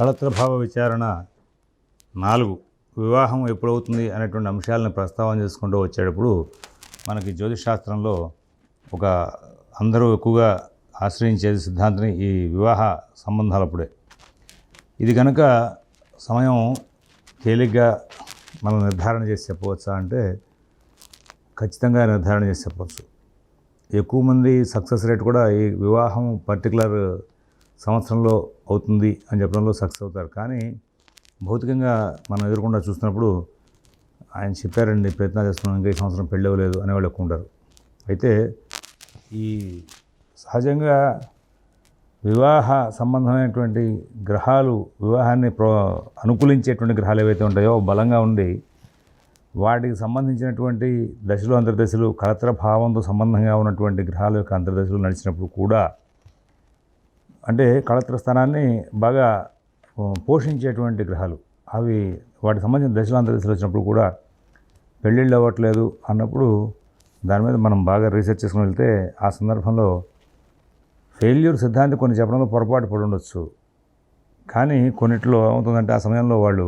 కళత్రభావ విచారణ నాలుగు. వివాహం ఎప్పుడవుతుంది అనేటువంటి అంశాలను ప్రస్తావన చేసుకుంటూ వచ్చేటప్పుడు మనకి జ్యోతిష్ శాస్త్రంలో ఒక అందరూ ఎక్కువగా ఆశ్రయించేది సిద్ధాంతం ఈ వివాహ సంబంధాలప్పుడే ఇది కనుక సమయం తేలిగ్గా మనం నిర్ధారణ చేసి చెప్పవచ్చా అంటే ఖచ్చితంగా నిర్ధారణ చేసి చెప్పవచ్చు. ఎక్కువ మంది సక్సెస్ రేట్ కూడా ఈ వివాహం పర్టికులర్ సంవత్సరంలో అవుతుంది అని చెప్పడంలో సక్సెస్ అవుతారు. కానీ భౌతికంగా మనం ఎదురకుండా చూస్తున్నప్పుడు ఆయన చెప్పారండి ప్రయత్నాలు చేస్తున్నాం ఇంకా ఈ సంవత్సరం పెళ్ళి అవ్వలేదు అనేవాళ్ళు ఎక్కువ ఉంటారు. అయితే ఈ సహజంగా వివాహ సంబంధమైనటువంటి గ్రహాలు వివాహాన్ని ప్రో అనుకూలించేటువంటి గ్రహాలు ఏవైతే ఉంటాయో బలంగా ఉండి వాటికి సంబంధించినటువంటి దశలు అంతర్దశలు కలత్ర భావంతో సంబంధంగా ఉన్నటువంటి గ్రహాల యొక్క అంతర్దశలు నడిచినప్పుడు కూడా అంటే కళత్ర స్థానాన్ని బాగా పోషించేటువంటి గ్రహాలు. అవి వాటికి సంబంధించిన దశలు వచ్చినప్పుడు కూడా పెళ్ళిళ్ళు అవ్వట్లేదు అన్నప్పుడు దాని మీద మనం బాగా రీసెర్చ్ చేసుకుని వెళ్తే ఆ సందర్భంలో ఫెయిల్యూర్ సిద్ధాంతి కొన్ని చెప్పడంలో పొరపాటు పడి ఉండొచ్చు. కానీ కొన్నిట్లో ఏమవుతుందంటే ఆ సమయంలో వాళ్ళు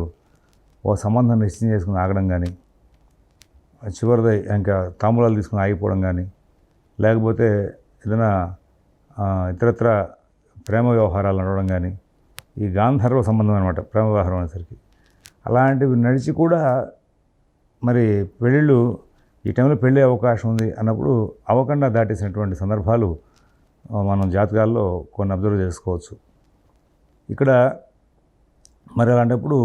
ఓ సంబంధం నిశ్చయం చేసుకుని ఆగడం కానీ చివరిది ఇంకా తాంబూలాలు తీసుకుని ఆగిపోవడం కానీ లేకపోతే ఏదైనా ఇతరత్ర ప్రేమ వ్యవహారాలు నడవడం కానీ ఈ గాంధర్వ సంబంధం అనమాట ప్రేమ వ్యవహారం అనేసరికి. అలాంటివి నడిచి కూడా మరి పెళ్ళిళ్ళు ఈ టైంలో పెళ్ళే అవకాశం ఉంది అన్నప్పుడు అవకుండా దాటేసినటువంటి సందర్భాలు మనం జాతకాల్లో కొన్ని అబ్జర్వ్ చేసుకోవచ్చు. ఇక్కడ మరి అలాంటప్పుడు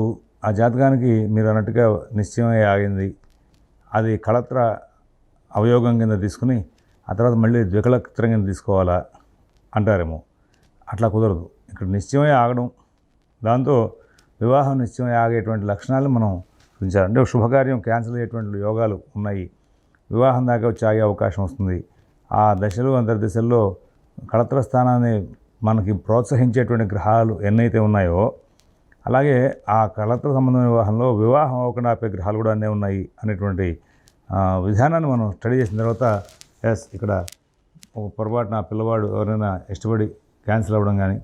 ఆ జాతకానికి మీరు అన్నట్టుగా నిశ్చయమై ఆగింది. అది కళత్ర అవయోగం కింద తీసుకుని ఆ తర్వాత మళ్ళీ ద్వికళత్రం కింద తీసుకోవాలా అంటారేమో. అట్లా కుదరదు. ఇక్కడ నిశ్చయమై ఆగడం దాంతో వివాహం నిశ్చయమై ఆగేటువంటి లక్షణాలు మనం చూపించాలి. అంటే శుభకార్యం క్యాన్సిల్ అయ్యేటువంటి యోగాలు ఉన్నాయి. వివాహం దాకా వచ్చి ఆగే అవకాశం వస్తుంది. ఆ దశలు అంతర్దశల్లో కళత్ర స్థానాన్ని మనకి ప్రోత్సహించేటువంటి గ్రహాలు ఎన్నైతే ఉన్నాయో అలాగే ఆ కళత్ర సంబంధమైన వివాహంలో వివాహం అవ్వకుండా ఆపే గ్రహాలు కూడా అన్నీ ఉన్నాయి అనేటువంటి విధానాన్ని మనం స్టడీ చేసిన తర్వాత ఎస్ ఇక్కడ ఒక పొరపాటున పిల్లవాడు ఎవరైనా ఇష్టపడి క్యాన్సిల్ అవ్వడం కానీ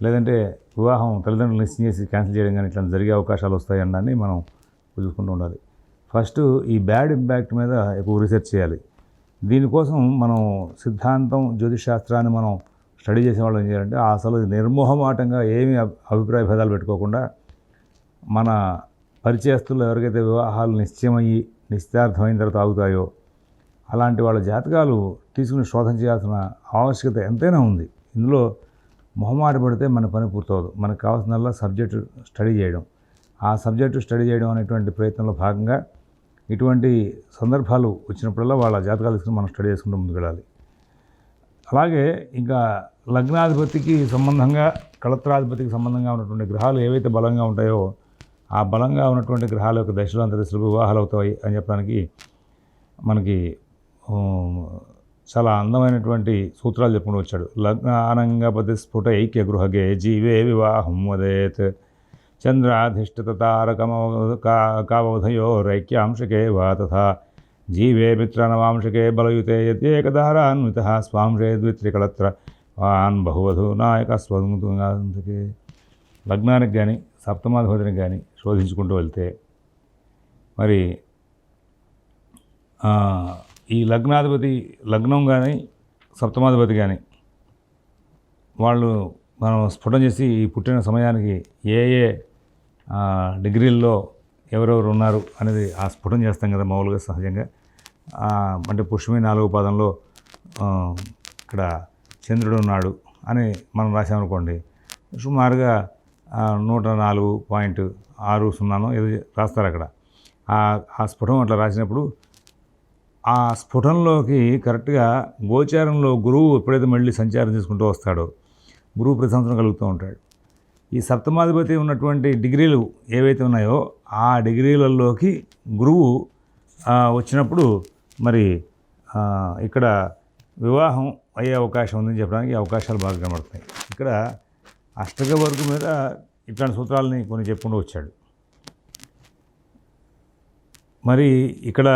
లేదంటే వివాహం తల్లిదండ్రులు నిశ్చయం చేసి క్యాన్సిల్ చేయడం కానీ ఇట్లా జరిగే అవకాశాలు వస్తాయి అన్నదాన్ని మనం చూసుకుంటూ ఉండాలి. ఫస్ట్ ఈ బ్యాడ్ ఇంపాక్ట్ మీద ఎక్కువ రీసెర్చ్ చేయాలి. దీనికోసం మనం సిద్ధాంతం జ్యోతిష్ శాస్త్రాన్ని మనం స్టడీ చేసే వాళ్ళు ఏం చేయాలంటే అసలు నిర్మోహమాటంగా ఏమీ అభిప్రాయ భేదాలు పెట్టుకోకుండా మన పరిచయస్తుల్లో ఎవరికైతే వివాహాలు నిశ్చయమయ్యి నిశ్చితార్థమైన తర్వాత ఆగుతాయో అలాంటి వాళ్ళ జాతకాలు తీసుకుని శోధన చేయాల్సిన ఆవశ్యకత ఎంతైనా ఉంది. ఇందులో మొహమాట పడితే మన పని పూర్తవదు. మనకు కావాల్సినల్లా సబ్జెక్టు స్టడీ చేయడం. ఆ సబ్జెక్టు స్టడీ చేయడం అనేటువంటి ప్రయత్నంలో భాగంగా ఇటువంటి సందర్భాలు వచ్చినప్పుడల్లా వాళ్ళ జాతకాలు తీసుకుని మనం స్టడీ చేసుకుంటూ ముందుకు వెళ్ళాలి అలాగే ఇంకా లగ్నాధిపతికి సంబంధంగా కళత్రాధిపతికి సంబంధంగా ఉన్నటువంటి గ్రహాలు ఏవైతే బలంగా ఉంటాయో ఆ బలంగా ఉన్నటువంటి గ్రహాల యొక్క దశలు అంతరిశలు వివాహాలు అవుతాయి అని చెప్పడానికి మనకి చాలా అందమైనటువంటి సూత్రాలు చెప్పుకుంటూ వచ్చాడు. లగ్నానంగా ప్రతిస్ఫుట ఐక్య గృహగే జీవే వివాహం వదేత్. చంద్రాధిష్ఠిత తారకమవ కావధయో రైక్యాంశకే వా తథా. జీవే మిత్రనవాంశకే బలయుతే యత్యేకధారాన్విత స్వాంశే ద్విత్రికళత్ర వాన్ బహువధు నాయక స్వముకే లగ్నానికి కానీ సప్తమాధిపతినికి కానీ శోధించుకుంటూ వెళ్తే మరి ఈ లగ్నాధిపతి లగ్నం కానీ సప్తమాధిపతి కానీ వాళ్ళు మనం స్ఫుటం చేసి ఈ పుట్టిన సమయానికి ఏ ఏ డిగ్రీల్లో ఎవరెవరు ఉన్నారు అనేది ఆ స్ఫుటం చేస్తాం కదా మామూలుగా సహజంగా. అంటే పుష్మి నాలుగో పాదంలో ఇక్కడ చంద్రుడు ఉన్నాడు అని మనం రాసామనుకోండి సుమారుగా నూట నాలుగు పాయింట్ ఆరు సున్నాను ఏదో రాస్తారు అక్కడ. ఆ స్ఫుటం అట్లా రాసినప్పుడు ఆ స్ఫుటంలోకి కరెక్ట్గా గోచారంలో గురువు ఎప్పుడైతే మళ్ళీ సంచారం చేసుకుంటూ వస్తాడో గురువు ప్రశంసన కలుగుతూ ఉంటాడు. ఈ సప్తమాధిపతి ఉన్నటువంటి డిగ్రీలు ఏవైతే ఉన్నాయో ఆ డిగ్రీలలోకి గురువు వచ్చినప్పుడు మరి ఇక్కడ వివాహం అయ్యే అవకాశం ఉందని చెప్పడానికి అవకాశాలు బాగా కనబడుతున్నాయి. ఇక్కడ అష్టక వర్గం మీద ఇట్లాంటి సూత్రాలని కొన్ని చెప్పుకుంటూ వచ్చాడు. మరి ఇక్కడ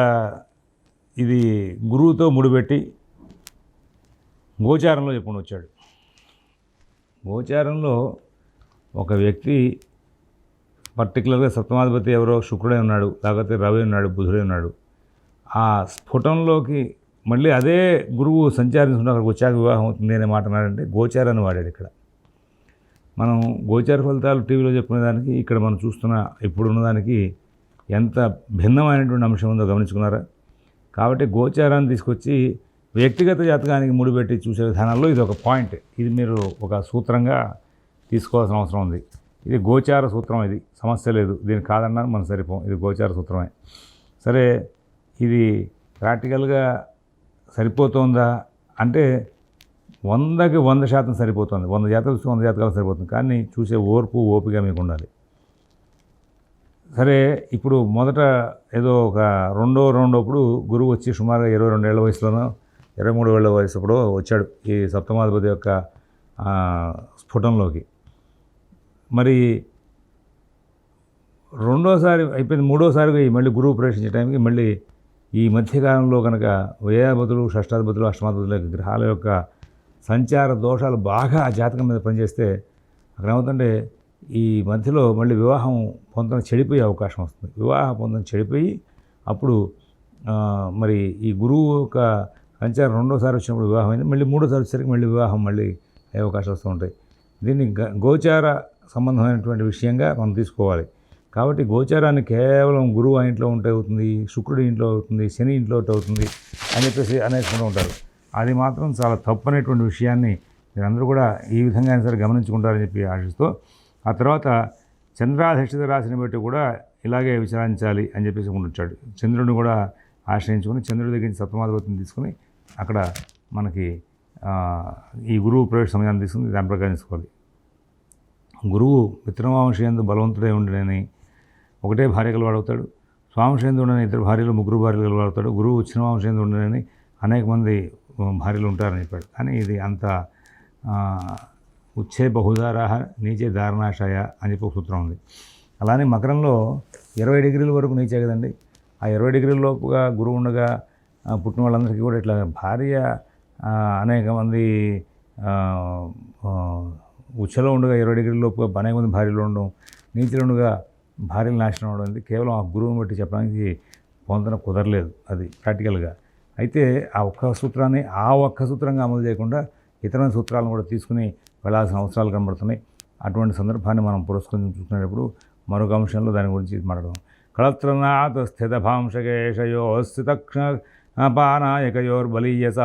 ఇది గురువుతో ముడిపెట్టి గోచారంలో చెప్పుకుని వచ్చాడు. గోచారంలో ఒక వ్యక్తి పర్టికులర్గా సప్తమాధిపతి ఎవరో శుక్రుడే ఉన్నాడు లేకపోతే రవి ఉన్నాడు బుధుడే ఉన్నాడు. ఆ స్ఫుటంలోకి మళ్ళీ అదే గురువు సంచారించుకున్న అక్కడికి వచ్చాక వివాహం అవుతుంది అనే మాట అన్నాడంటే గోచారాన్ని వాడాడు ఇక్కడ. మనం గోచార ఫలితాలు టీవీలో చెప్పుకునే దానికి ఇక్కడ మనం చూస్తున్న ఇప్పుడున్న దానికి ఎంత భిన్నమైనటువంటి అంశం ఉందో గమనించుకున్నారా? కాబట్టి గోచారాన్ని తీసుకొచ్చి వ్యక్తిగత జాతకానికి ముడిపెట్టి చూసే విధానంలో ఇది ఒక పాయింట్. ఇది మీరు ఒక సూత్రంగా తీసుకోవాల్సిన అవసరం ఉంది. ఇది గోచార సూత్రం ఇది. సమస్య లేదు. దీని కాదన్నా మనం సరిపోం. ఇది గోచార సూత్రమే. సరే ఇది ప్రాక్టికల్గా సరిపోతుందా అంటే వందకి వంద శాతం సరిపోతుంది. వంద జాతకాలు వంద జాతకాలు సరిపోతుంది. కానీ చూసే ఓర్పు ఓపిక మీకు ఉండాలి. సరే ఇప్పుడు మొదట ఏదో ఒక రెండో రెండోప్పుడు గురువు వచ్చి సుమారుగా ఇరవై రెండు వయసులోనో ఇరవై మూడు ఏళ్ళ వయసుప్పుడు వచ్చాడు ఈ సప్తమాధిపతి యొక్క స్ఫుటంలోకి. మరి రెండోసారి అయిపోయింది మూడోసారిగా ఈ మళ్ళీ గురువు ప్రవేశించే టైంకి మళ్ళీ ఈ మధ్యకాలంలో కనుక వ్యయాధిపతులు షష్టాధిపతులు అష్టమాధిపతుల గ్రహాల యొక్క సంచార దోషాలు బాగా ఆ జాతకం మీద పనిచేస్తే అక్కడ ఏమవుతుంటే ఈ మధ్యలో మళ్ళీ వివాహం పొందడం చెడిపోయే అవకాశం వస్తుంది. వివాహ పొందడం చెడిపోయి అప్పుడు మరి ఈ గురువు యొక్క సంచారం రెండోసారి వచ్చినప్పుడు వివాహం అయింది. మళ్ళీ మూడోసారి వచ్చేసరికి మళ్ళీ వివాహం మళ్ళీ అయ్యే అవకాశాలు వస్తూ ఉంటాయి. దీన్ని గ- గోచార సంబంధమైనటువంటి విషయంగా మనం తీసుకోవాలి. కాబట్టి గోచారాన్ని కేవలం గురువు ఆ ఇంట్లో ఉంటే అవుతుంది శుక్రుడి ఇంట్లో అవుతుంది శని ఇంట్లో ఒకటి అవుతుంది అని చెప్పేసి అనేసుకుంటూ ఉంటారు. అది మాత్రం చాలా తప్పు అనేటువంటి విషయాన్ని మీరందరూ కూడా ఈ విధంగా అయినా సరే గమనించుకుంటారని చెప్పి ఆశిస్తూ ఆ తర్వాత చంద్రాధిష్ఠిత రాశిని బట్టి కూడా ఇలాగే విచారించాలి అని చెప్పేసి ఉంటుంటాడు చంద్రుడిని కూడా ఆశ్రయించుకొని చంద్రుడి దగ్గర నుంచి సప్తమాధిపతిని తీసుకుని అక్కడ మనకి ఈ గురువు ప్రవేశ సమయాన్ని తీసుకుని దాని ప్రకారం తీసుకోవాలి. గురువు మిత్రమాంశయందు బలవంతుడై ఉండడని ఒకటే భార్య కలవాడవుతాడు స్వాంశయందు ఉండని ఇద్దరు భార్యలు ముగ్గురు భార్యలు కలవాడతాడు గురువు ఉచ్చినవాంశయందు ఉండడని అనేక మంది భార్యలు ఉంటారని చెప్పాడు. కానీ ఇది అంత ఉచ్చే బహుధారాహ నీచే ధారణాశయ అని చెప్పి ఒక సూత్రం ఉంది. అలానే మకరంలో ఇరవై డిగ్రీల వరకు నీచే కదండి. ఆ ఇరవై డిగ్రీల లోపుగా గురువు ఉండగా పుట్టిన వాళ్ళందరికీ కూడా ఇట్లా భార్య అనేక మంది ఉచ్చలో ఉండగా ఇరవై డిగ్రీల లోపుగా అనేక మంది భార్యలు ఉండడం నీతిలో ఉండగా భార్యలు నాశనం అవడం అనేది కేవలం ఆ గురువుని బట్టి చెప్పడానికి పొందన కుదరలేదు అది ప్రాక్టికల్గా. అయితే ఆ ఒక్క సూత్రాన్ని ఆ ఒక్క సూత్రంగా అమలు చేయకుండా ఇతర సూత్రాలను కూడా తీసుకుని వెళ్ళాల్సిన అవసరాలు కనబడుతున్నాయి. అటువంటి సందర్భాన్ని మనం పురస్కరించి చూసుకునేటప్పుడు మరొక అంశంలో దాని గురించి మాట్లాడదాం. కళత్రనాథ స్థితభాంశకేషయో స్థితక్షపానాయకయోర్బలీయస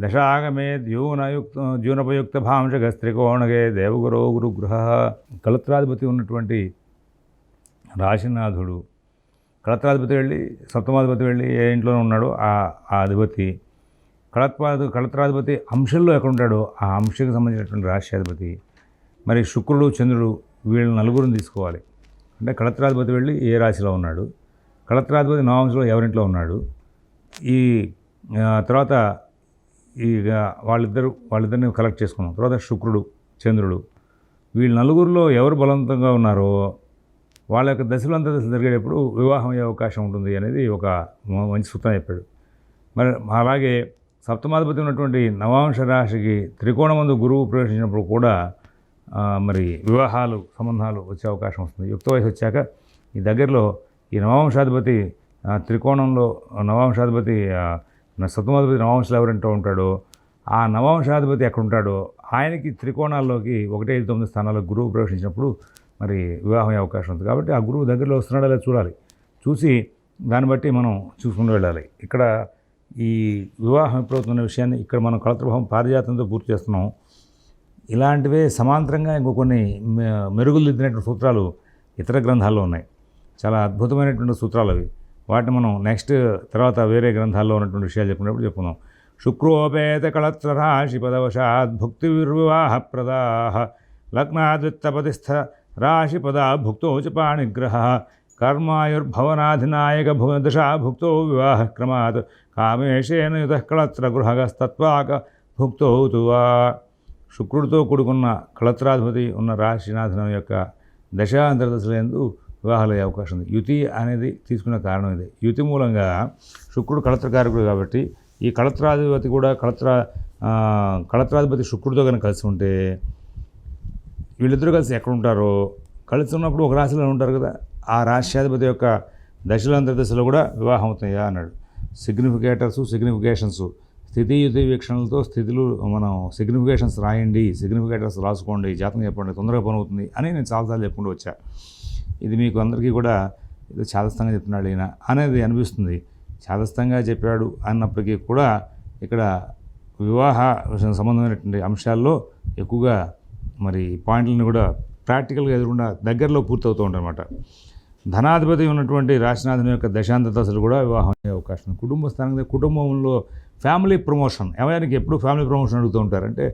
దశాగమే ద్యూనయుక్త ద్యూనపయుక్త భాంశకస్త్రికోణగే దేవగురో గురుగృహ కళత్రాధిపతి ఉన్నటువంటి రాశినాథుడు. కళత్రాధిపతి వెళ్ళి సప్తమాధిపతి వెళ్ళి ఏ ఇంట్లోనే ఉన్నాడో ఆ ఆ అధిపతి కళత్వాధి కళత్రాధిపతి అంశంలో ఎక్కడ ఉంటాడో ఆ అంశకు సంబంధించినటువంటి రాశ్యాధిపతి మరి శుక్రుడు చంద్రుడు వీళ్ళ నలుగురిని తీసుకోవాలి. అంటే కళత్రాధిపతి వెళ్ళి ఏ రాశిలో ఉన్నాడు? కళత్రాధిపతి నవాంశలో ఎవరింట్లో ఉన్నాడు? ఈ తర్వాత ఈ వాళ్ళిద్దరు వాళ్ళిద్దరిని కలెక్ట్ చేసుకున్నాం తర్వాత శుక్రుడు చంద్రుడు. వీళ్ళు నలుగురిలో ఎవరు బలవంతంగా ఉన్నారో వాళ్ళ యొక్క దశలు అంత దశలు జరిగేటప్పుడు వివాహం అయ్యే అవకాశం ఉంటుంది అనేది ఒక మంచి సూత్రం చెప్పాడు. మరి అలాగే సప్తమాధిపతి ఉన్నటువంటి నవాంశ రాశికి త్రికోణమందు గురువు ప్రవేశించినప్పుడు కూడా మరి వివాహాలు సంబంధాలు వచ్చే అవకాశం వస్తుంది. యుక్త వయసు వచ్చాక ఈ దగ్గరలో ఈ నవాంశాధిపతి త్రికోణంలో నవాంశాధిపతి సప్తమాధిపతి నవాంశలో ఎవరింటో ఉంటాడో ఆ నవాంశాధిపతి ఎక్కడ ఉంటాడో ఆయనకి త్రికోణాల్లోకి ఒకటి ఐదు తొమ్మిది స్థానాల్లో గురువు ప్రవేశించినప్పుడు మరి వివాహం అయ్యే అవకాశం ఉంది. కాబట్టి ఆ గురువు దగ్గరలో వస్తున్నాడో లేదా చూడాలి. చూసి దాన్ని బట్టి మనం చూసుకుంటూ వెళ్ళాలి. ఇక్కడ ఈ వివాహం ఎప్పుడవుతున్న విషయాన్ని ఇక్కడ మనం కళత్రభావం పారిజాతంతో పూర్తి చేస్తున్నాం. ఇలాంటివే సమాంతరంగా ఇంకో కొన్ని మె- మెరుగులు దిద్దినటువంటి సూత్రాలు ఇతర గ్రంథాల్లో ఉన్నాయి. చాలా అద్భుతమైనటువంటి సూత్రాలు అవి. వాటిని మనం నెక్స్ట్ తర్వాత వేరే గ్రంథాల్లో ఉన్నటువంటి విషయాలు చెప్పినప్పుడు చెప్పుకుందాం. శుక్రోపేత కళత్ర రాశి పదవశాత్ భుక్తి విర్వివాహ ప్రదాహ లగ్నాదిత్తపతిస్థ రాశి పదా భుక్తో చ పాణిగ్రహ. కర్మాయుర్భవనాధినాయక భువ దశా భుక్తో వివాహ క్రమాత్ కామేశేన గృహగస్తత్వాక భుక్తో వా. శుక్రుడితో కూడుకున్న కళత్రాధిపతి ఉన్న రాశినాథనం యొక్క దశాంతర్దశలందు వివాహాలు అయ్యే అవకాశం ఉంది. యుతి అనేది తీసుకున్న కారణం ఇది. యుతి మూలంగా శుక్రుడు కళత్రకారకుడు కాబట్టి ఈ కళత్రాధిపతి కూడా కళత్ర కళత్రాధిపతి శుక్రుడితో కనుక కలిసి ఉంటే వీళ్ళిద్దరూ కలిసి ఎక్కడ ఉంటారో? కలిసి ఉన్నప్పుడు ఒక రాశిలో ఉంటారు కదా. ఆ రాశ్యాధిపతి యొక్క దశలో కూడా వివాహం అవుతాయా అన్నాడు. సిగ్నిఫికేటర్స్ సిగ్నిఫికేషన్స్ స్థితియుతి వీక్షణలతో స్థితులు మనం సిగ్నిఫికేషన్స్ రాయండి సిగ్నిఫికేటర్స్ రాసుకోండి జాతకం చెప్పండి తొందరగా పని అవుతుంది అని నేను చాలాసార్లు చెప్పుకుంటూ వచ్చా. ఇది మీకు అందరికీ కూడా ఇది చాదస్తంగా చెప్తున్నాడు ఈయన అనేది అనిపిస్తుంది. చాదస్తంగా చెప్పాడు అన్నప్పటికీ కూడా ఇక్కడ వివాహ సంబంధమైనటువంటి అంశాల్లో ఎక్కువగా మరి పాయింట్లను కూడా ప్రాక్టికల్గా ఎదురుకుండా దగ్గరలో పూర్తవుతూ ఉంటాయన్నమాట ధనాధిపతి ఉన్నటువంటి రాశినాథుని యొక్క దశాంత దశలు కూడా వివాహం అయ్యే అవకాశం ఉంది. కుటుంబ స్థానంగా కుటుంబంలో ఫ్యామిలీ ప్రమోషన్. ఎవరికి ఎప్పుడు ఫ్యామిలీ ప్రమోషన్ అడుగుతూ ఉంటారు అంటే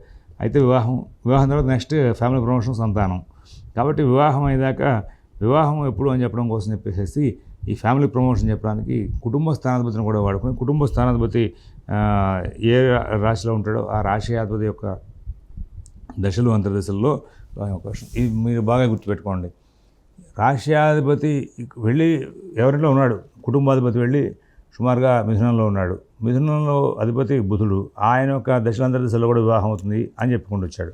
అయితే వివాహం వివాహం తర్వాత నెక్స్ట్ ఫ్యామిలీ ప్రమోషన్ సంతానం. కాబట్టి వివాహం అయ్యాక వివాహం ఎప్పుడు అని చెప్పడం కోసం చెప్పేసి ఈ ఫ్యామిలీ ప్రమోషన్ చెప్పడానికి కుటుంబ స్థానాధిపతిని కూడా వాడుకుని కుటుంబ స్థానాధిపతి ఏ రాశిలో ఉంటాడో ఆ రాశియాధిపతి యొక్క దశలు అంతర్దశల్లో అవకాశం. ఇది మీరు బాగా గుర్తుపెట్టుకోండి. రాష్ట్రాధిపతి వెళ్ళి ఎవరిలో ఉన్నాడు? కుటుంబాధిపతి వెళ్ళి సుమారుగా మిథునంలో ఉన్నాడు. మిథునంలో అధిపతి బుధుడు ఆయన యొక్క దశలాంతర దశలో కూడా వివాహం అవుతుంది అని చెప్పుకుంటూ వచ్చాడు.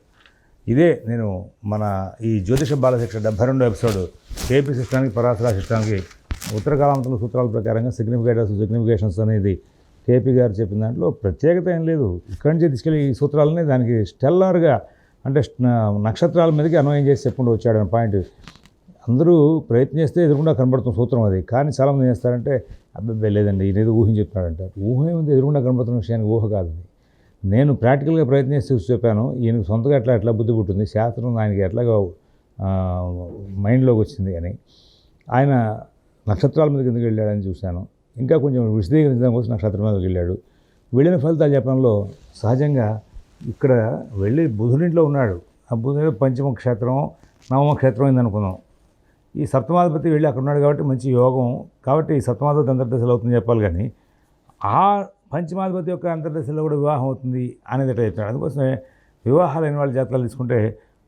ఇదే నేను మన ఈ జ్యోతిష బాలశిక్ష డెబ్బై రెండో ఎపిసోడ్ కేపీ సిస్టానికి పరాశరా సిస్టానికి ఉత్తర కాలాంతర సూత్రాల ప్రకారంగా సిగ్నిఫికేటర్స్ సిగ్నిఫికేషన్స్ అనేది కేపీ గారు చెప్పిన దాంట్లో ప్రత్యేకత ఏం లేదు. ఇక్కడి నుంచి తీసుకెళ్ళి ఈ సూత్రాలని దానికి స్టెల్లర్గా అంటే నక్షత్రాల మీదకి అన్వయం చేసి చెప్పుకుంటూ వచ్చాడు అనే పాయింట్ అందరూ ప్రయత్నిస్తే ఎదురుకుండా కనబడుతున్న సూత్రం అది. కానీ చాలామంది ఏం చేస్తారంటే అబ్బాయి లేదండి ఈయన ఏదో ఊహించి చెప్తున్నాడు అంటారు ఊహ ఏముంది? ఎదురుకుండా కనబడుతున్న విషయానికి ఊహ కాదు నేను ప్రాక్టికల్గా ప్రయత్నిస్తే చూసి చెప్పాను ఈయనకు సొంతగా ఎట్లా ఎట్లా బుద్ధి పుట్టింది శాస్త్రం ఆయనకి ఎట్లాగా మైండ్లోకి వచ్చింది అని. ఆయన నక్షత్రాల మీదకి ఎందుకు వెళ్ళాడని చూశాను. ఇంకా కొంచెం విశదీకరించడం కోసం నక్షత్రం మీదకి వెళ్ళాడు. వెళ్ళిన ఫలితాలు చెప్పడంలో సహజంగా ఇక్కడ వెళ్ళి బుధుడింట్లో ఉన్నాడు. ఆ బుధుడు పంచమ క్షేత్రం నవమ క్షేత్రం అయింది అనుకున్నాం ఈ సప్తమాధిపతి వెళ్ళి అక్కడ ఉన్నాడు కాబట్టి మంచి యోగం. కాబట్టి ఈ సప్తమాధిపతి అంతర్దశలు అవుతుంది చెప్పాలి కానీ ఆ పంచమాధిపతి యొక్క అంతర్దశలో కూడా వివాహం అవుతుంది అనేది అట్లా చెప్తాడు అందుకోసమే వివాహాలైన వాళ్ళ జాతకాలు తీసుకుంటే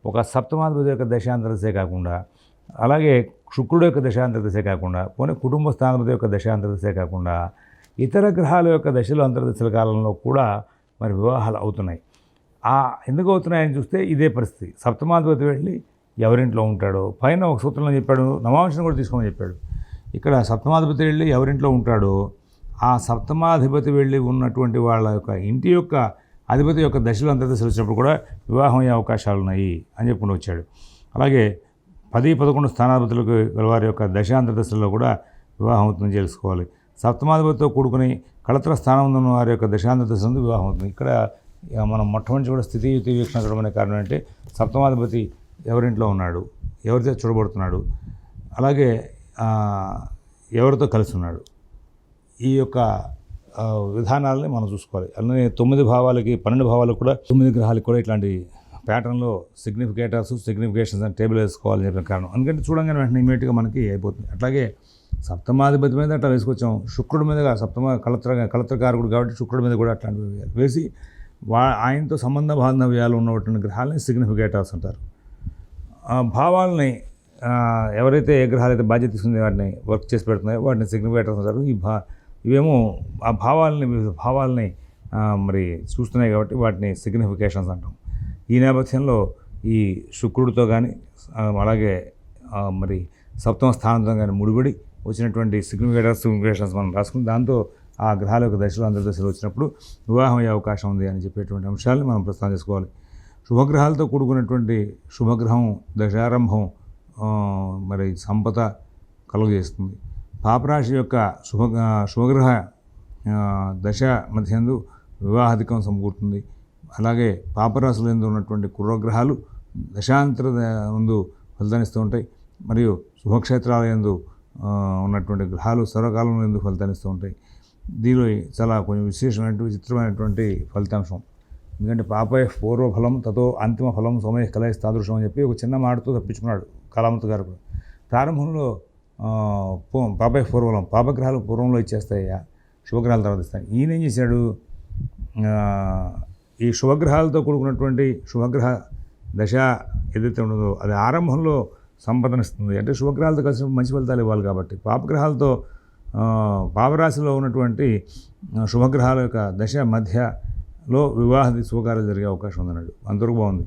ఒక సప్తమాధిపతి యొక్క దశాంతరదశే కాకుండా అలాగే శుక్రుడు యొక్క దశాంతరదశే కాకుండా పోనీ కుటుంబ స్థానాధిపతి యొక్క దశాంతరదశే కాకుండా ఇతర గ్రహాల యొక్క దశలు అంతర్దశల కాలంలో కూడా మరి వివాహాలు అవుతున్నాయి. ఎందుకు అవుతున్నాయని చూస్తే ఇదే పరిస్థితి. సప్తమాధిపతి వెళ్ళి ఎవరింట్లో ఉంటాడో. పైన ఒక సూత్రంలో చెప్పాడు నవాంశం కూడా తీసుకోమని చెప్పాడు. ఇక్కడ సప్తమాధిపతి వెళ్ళి ఎవరింట్లో ఉంటాడో ఆ సప్తమాధిపతి వెళ్ళి ఉన్నటువంటి వాళ్ళ యొక్క ఇంటి యొక్క అధిపతి యొక్క దశలు అంతర్దశలు వచ్చినప్పుడు కూడా వివాహం అయ్యే అవకాశాలు ఉన్నాయి అని చెప్పుకుంటూ వచ్చాడు. అలాగే పది పదకొండు స్థానాధిపతులకు వారి యొక్క దశాంతర్దశల్లో కూడా వివాహం అవుతుందని తెలుసుకోవాలి. సప్తమాధిపతితో కూడుకుని కళత్ర స్థానం ఉన్న వారి యొక్క దశాంతర్దశ వివాహం అవుతుంది. ఇక్కడ మనం మొట్టమొదటి కూడా స్థితి వీక్షణ చూడమనే కారణం అంటే సప్తమాధిపతి ఎవరింట్లో ఉన్నాడు ఎవరితో చూడబడుతున్నాడు అలాగే ఎవరితో కలిసి ఉన్నాడు. ఈ యొక్క విధానాలని మనం చూసుకోవాలి. అలానే తొమ్మిది భావాలకి పన్నెండు భావాలకు కూడా తొమ్మిది గ్రహాలకు కూడా ఇట్లాంటి ప్యాటర్న్లో సిగ్నిఫికేటర్స్ సిగ్నిఫికేషన్స్ అని టేబుల్ వేసుకోవాలని చెప్పిన కారణం. ఎందుకంటే చూడంగానే వెంటనే ఇమీడియట్గా మనకి అయిపోతుంది. అట్లాగే సప్తమాధిపతి మీద అట్లా వేసుకొచ్చాం. శుక్రుడి మీద సప్తమ కలత్ర కలత్రకారకుడు కాబట్టి శుక్రుడి మీద కూడా అట్లాంటివి వేసి వా ఆయనతో సంబంధ బాంధవ్యాలు ఉన్నటువంటి గ్రహాలని సిగ్నిఫికేటర్స్ అంటారు. భావాలని ఎవరైతే ఏ గ్రహాలు అయితే బాధ్యత తీసుకుని వాటిని వర్క్ చేసి పెడుతున్నాయో వాటిని సిగ్నిఫికేటర్స్ అంటారు ఈ భా ఇవేమో ఆ భావాలని వివిధ భావాలని మరి చూస్తున్నాయి కాబట్టి వాటిని సిగ్నిఫికేషన్స్ అంటాం. ఈ నేపథ్యంలో ఈ శుక్రుడితో కానీ అలాగే మరి సప్తమ స్థానంతో కానీ ముడిపడి వచ్చినటువంటి సిగ్నిఫికేటర్స్ సిగ్నిఫికేషన్స్ మనం రాసుకుని దాంతో ఆ గ్రహాల యొక్క దశలు అంతర్దశలు వచ్చినప్పుడు వివాహం అయ్యే అవకాశం ఉంది అని చెప్పేటువంటి అంశాలను మనం ప్రస్తావన చేసుకోవాలి. శుభగ్రహాలతో కూడుకున్నటువంటి శుభగ్రహం దశారంభం మరి సంపద కలుగజేస్తుంది. పాపరాశి యొక్క శుభ శుభగ్రహ దశ మధ్యందు వివాహాధికం సమకూరుతుంది. అలాగే పాపరాశులు ఎందు ఉన్నటువంటి కుర్రగ్రహాలు దశాంతర ముందు ఫలితాన్నిస్తూ ఉంటాయి. మరియు శుభక్షేత్రాల ఎందు ఉన్నటువంటి గ్రహాలు సర్వకాలం ఎందు ఫలితాన్నిస్తూ ఉంటాయి. దీనిలో చాలా కొంచెం విశేషమైనటువంటి విచిత్రమైనటువంటి ఫలితాంశం. ఎందుకంటే పాపయ పూర్వఫలం తతో అంతిమ ఫలం సమయ కలయ తాదృశం అని చెప్పి ఒక చిన్న మాటతో తప్పించుకున్నాడు కళామృత గారు కూడా. ప్రారంభంలో ఆ, పాపయ పూర్వఫలం పాపగ్రహాలు పూర్వంలో ఇచ్చేస్తాయా శుభగ్రహాల తర్వాత ఇస్తాయి ఈయన ఏం చేశాడు ఈ శుభగ్రహాలతో కూడుకున్నటువంటి శుభగ్రహ దశ ఏదైతే ఉండదో అది ఆరంభంలో సంపదనిస్తుంది. అంటే శుభగ్రహాలతో కలిసి మంచి ఫలితాలు ఇవ్వాలి కాబట్టి పాపగ్రహాలతో పాపరాశిలో ఉన్నటువంటి శుభగ్రహాల యొక్క దశ మధ్య లో వివాహ శుభకార్యాలు జరిగే అవకాశం ఉందన్నాడు అంతవరకు బాగుంది.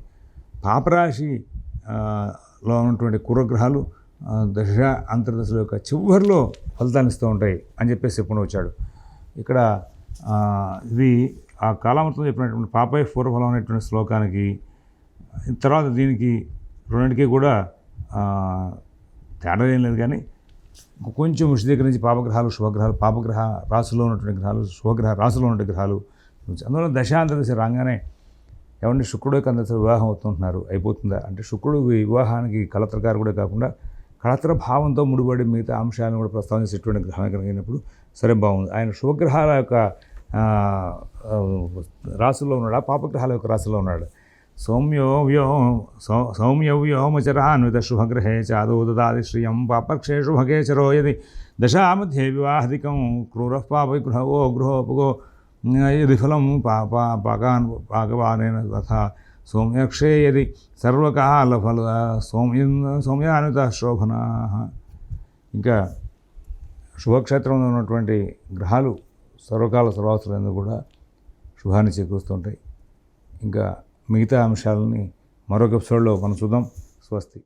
పాపరాశి లో ఉన్నటువంటి కురగ్రహాలు దశ అంతర్దశల యొక్క చివరిలో ఫలితాన్ని ఇస్తూ ఉంటాయి అని చెప్పేసి చెప్పుకుని వచ్చాడు. ఇక్కడ ఇది ఆ కాలామృతం చెప్పినటువంటి పాపయ పూర్వఫలం అనేటువంటి శ్లోకానికి తర్వాత దీనికి రెండింటికి కూడా తేడా ఏం లేదు కానీ కొంచెం విశదీకరించి పాపగ్రహాలు శుభగ్రహాలు పాపగ్రహ రాశిలో ఉన్నటువంటి గ్రహాలు శుభగ్రహ రాశిలో ఉన్నటువంటి గ్రహాలు అందువల్ల దశాంతదశ రాగానే ఏమంటే శుక్రుడు అందరూ వివాహం అవుతుంటున్నారు అయిపోతుందా? అంటే శుక్రుడు వివాహానికి కలత్రకారు కూడా కాకుండా కళత్ర భావంతో ముడిపడి మిగతా అంశాలను కూడా ప్రస్తావించేటువంటి గ్రహం కలిగినప్పుడు సరే బాగుంది. ఆయన శుభగ్రహాల యొక్క రాశుల్లో ఉన్నాడా? పాపగ్రహాల యొక్క రాశుల్లో ఉన్నాడు. సౌమ్యో వ్యోహం సౌ సౌమ్య వ్యోహమచరాన్విత శుభగ్రహే చాదో దాది శ్రియం పాపక్షే శుభగే చరో యది. దశామధ్యే వివాహాధికం క్రూర పాపగృహవో గృహోపగో యది ఫలం పాప పాకాన్ పాకవానేన తథా సౌమ్యక్షే యది సర్వకాలఫల సౌమ్య సౌమ్యాన్విత శోభనా ఇంకా శుభక్షేత్రంలో ఉన్నటువంటి గ్రహాలు సర్వకాల సర్వాసులందు కూడా శుభాన్ని చేకూరుస్తుంటాయి. ఇంకా మిగతా అంశాలని మరొక ఎపిసోడ్లో మనం చూద్దాం. స్వస్తి.